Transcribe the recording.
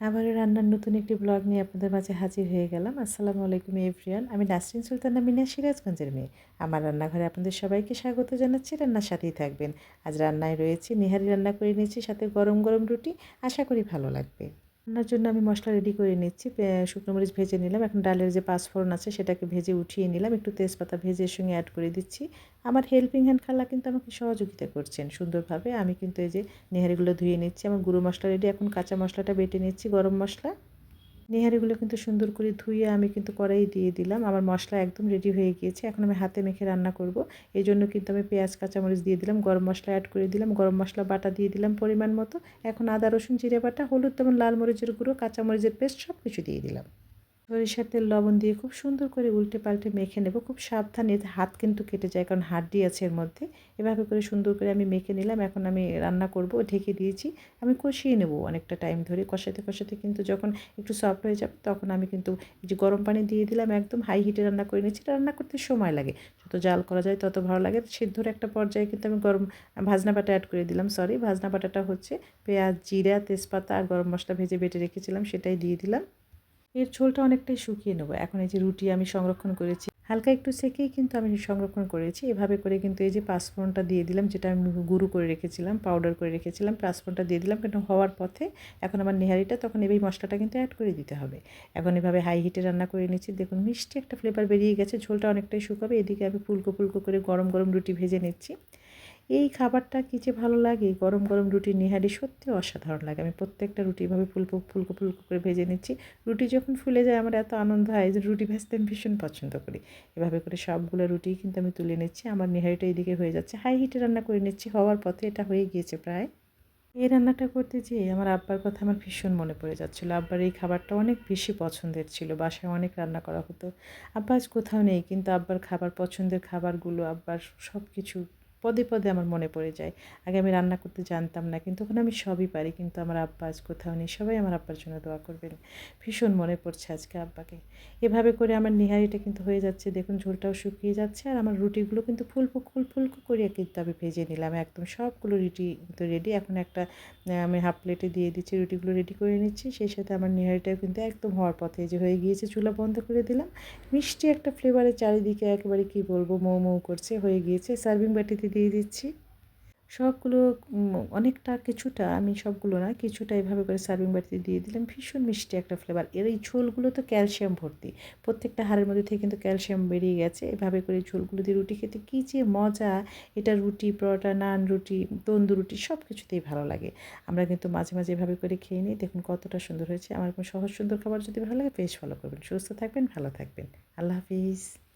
আবারও রান্নার নতুন একটি ব্লগ নিয়ে আপনাদের মাঝে হাজির হয়ে গেলাম। আসসালামু আলাইকুম এভরিয়ান আমি নাসরিন সুলতানা মিনা সিরাজগঞ্জের মেয়ে। আমার রান্নাঘরে আপনাদের সবাইকে স্বাগত জানাচ্ছি, রান্নার সাথেই থাকবেন। আজ রান্নায় রয়েছে, নিহারি রান্না করে নিয়েছি, সাথে গরম গরম রুটি। আশা করি ভালো লাগবে। রান্নার জন্য আমি মশলা রেডি করে নিচ্ছি। শুকনো মরিচ ভেজে নিলাম। এখন ডালের যে পাঁচফোড়ন আছে, সেটাকে ভেজে উঠিয়ে নিলাম। একটু তেজপাতা ভেজে সঙ্গে অ্যাড করে দিচ্ছি। আমার হেল্পিং হ্যান্ড খালা কিন্তু আমাকে সহযোগিতা করছেন সুন্দরভাবে। আমি কিন্তু এই যে নেহারিগুলো ধুয়ে নিচ্ছি। আমার গুঁড়ো মশলা রেডি এখন কাঁচা মশলাটা বেটে নিচ্ছি, গরম মশলা। নেহারিগুলো কিন্তু সুন্দর করে ধুয়ে আমি কিন্তু কড়াই দিয়ে দিলাম। আমার মশলা একদম রেডি হয়ে গিয়েছে। এখন আমি হাতে মেখে রান্না করব। এই জন্য কিন্তু আমি পেঁয়াজ, কাঁচামরিচ দিয়ে দিলাম, গরম মশলা অ্যাড করে দিলাম, গরম মশলা বাটা দিয়ে দিলাম পরিমাণ মতো। এখন আদা, রসুন, জিরে বাটা, হলুদ, তেমন লাল মরিচের গুঁড়ো, কাঁচামরিচের পেস্ট সব কিছু দিয়ে দিলাম। সরিষার লবণ দিয়ে খুব সুন্দর করে উল্টে পাল্টে মেখে নেব। খুব সাবধানে হাত কিন্তু কেটে যায়, কারণ হাড্ডি আছে এর মধ্যে। এভাবে করে সুন্দর করে আমি মেখে নিলাম। এখন আমি রান্না করব, ঢেকে দিয়েছি। আমি কষিয়ে নেব অনেকটা টাইম ধরে। কষাতে কষাতে কিন্তু যখন একটু সফট হয়ে যাবে, তখন আমি কিন্তু যে গরম পানি দিয়ে দিলাম, একদম হাই হিটে রান্না করে নিয়েছি। রান্না করতে সময় লাগে। যত জাল করা যায়, তত ভালো লাগে। সিদ্ধর একটা পর্যায়ে কিন্তু আমি গরম ভাজনা বাটা অ্যাড করে দিলাম সরি ভাজনা বাটাটা হচ্ছে পেঁয়াজ, জিরা, তেজপাতা আর গরম মশলা ভেজে বেটে রেখেছিলাম, সেটাই দিয়ে দিলাম। এর ঝোলটা অনেকটাই শুকিয়ে নেব। এখন এই যে রুটি আমি সংরক্ষণ করেছি, হালকা একটু সেকেই কিন্তু আমি সংরক্ষণ করেছি। এভাবে করে কিন্তু এই যে পাঁচফোড়নটা দিয়ে দিলাম, যেটা আমি গুঁড়ো করে রেখেছিলাম পাউডার করে রেখেছিলাম, পাঁচফোড়নটা দিয়ে দিলাম কিন্তু হওয়ার পথে এখন আমার নেহারিটা তখন এই মশলাটা কিন্তু অ্যাড করে দিতে হবে। এখন এভাবে হাই হিটে রান্না করে নিচ্ছি। দেখুন, মিষ্টি একটা ফ্লেভার বেরিয়ে গেছে, ঝোলটা অনেকটাই শুকাবে। এদিকে আমি ফুলকো ফুলকো করে গরম গরম রুটি ভেজে নিচ্ছি। এই খাবারটা কী যে ভালো লাগে? গরম গরম রুটি নিহারি সত্যি অসাধারণ লাগে। আমি প্রত্যেকটা রুটি এভাবে ফুলকো ফুলকো ফুলকো করে ভেজে নিচ্ছি। রুটি যখন ফুলে যায় আমার এত আনন্দ হয় যে রুটি ভেজতে আমি ভীষণ পছন্দ করি। এভাবে করে সবগুলো রুটি কিন্তু আমি তুলে নিচ্ছি। আমার নিহারিটা এইদিকে হয়ে যাচ্ছে। হাই হিটে রান্না করে নিচ্ছি। হওয়ার পথে এটা হয়ে গিয়েছে প্রায়। এই রান্নাটা করতে যেয়ে আমার আব্বার কথা আমার ভীষণ মনে পড়ে যাচ্ছিল। আব্বার এই খাবারটা অনেক বেশি পছন্দের ছিল। বাসায় অনেক রান্না করা হতো। আব্বা আজ কোথাও নেই, কিন্তু আব্বার খাবার, পছন্দের খাবারগুলো, আব্বার সব কিছু পদে পদে আমার মনে পড়ে যায়। আগে আমি রান্না করতে জানতাম না, কিন্তু ওখানে আমি সবই পারি, কিন্তু আমার আব্বা আজ কোথাও নেই, সবাই আমার আব্বার জন্য দোয়া করবেন। ভীষণ মনে পড়ছে আজকে আব্বাকে। এভাবে করে আমার নিহারিটা কিন্তু হয়ে যাচ্ছে, দেখুন ঝোলটাও শুকিয়ে যাচ্ছে, আর আমার রুটিগুলো কিন্তু ফুলকো ফুল ফুলকো করে কিন্তু আমি ভেজে নিলাম, একদম সবগুলো রুটি কিন্তু রেডি এখন একটা আমি হাফ প্লেটে দিয়ে দিচ্ছি, রুটিগুলো রেডি করে নিচ্ছি, সেই সাথে আমার নিহারিটাও কিন্তু একদম হওয়ার পথে যে হয়ে গিয়েছে, চুলা বন্ধ করে দিলাম। মিষ্টি একটা ফ্লেভারের চারিদিকে একেবারে কি বলব, মৌ মৌ করছে, হয়ে গিয়েছে। সার্ভিং বাটিতে দিয়ে দিচ্ছি। সবগুলো অনেকটা কিছুটা, আমি সবগুলো না, কিছুটা এভাবে করে সার্ভিং বাটিতে দিয়ে দিলাম। ভীষণ মিষ্টি একটা ফ্লেভার এর এই ঝোলগুলো তো ক্যালসিয়াম ভর্তি। প্রত্যেকটা হাড়ের মধ্যে থেকে কিন্তু ক্যালসিয়াম বেরিয়ে গেছে। এভাবে করে ঝোলগুলো দিয়ে রুটি খেতে কী যে মজা! এটা রুটি, পরোটা, নান রুটি, তন্দুর রুটি সব কিছুতেই ভালো লাগে। আমরা কিন্তু মাঝে মাঝে এভাবে করে খেয়ে নিই। দেখুন কতটা সুন্দর হয়েছে। আমার সহজ সুন্দর খাবার যদি ভালো লাগে বেশ ভালো করবেন। সুস্থ থাকবেন, ভালো থাকবেন। আল্লাহ হাফিজ।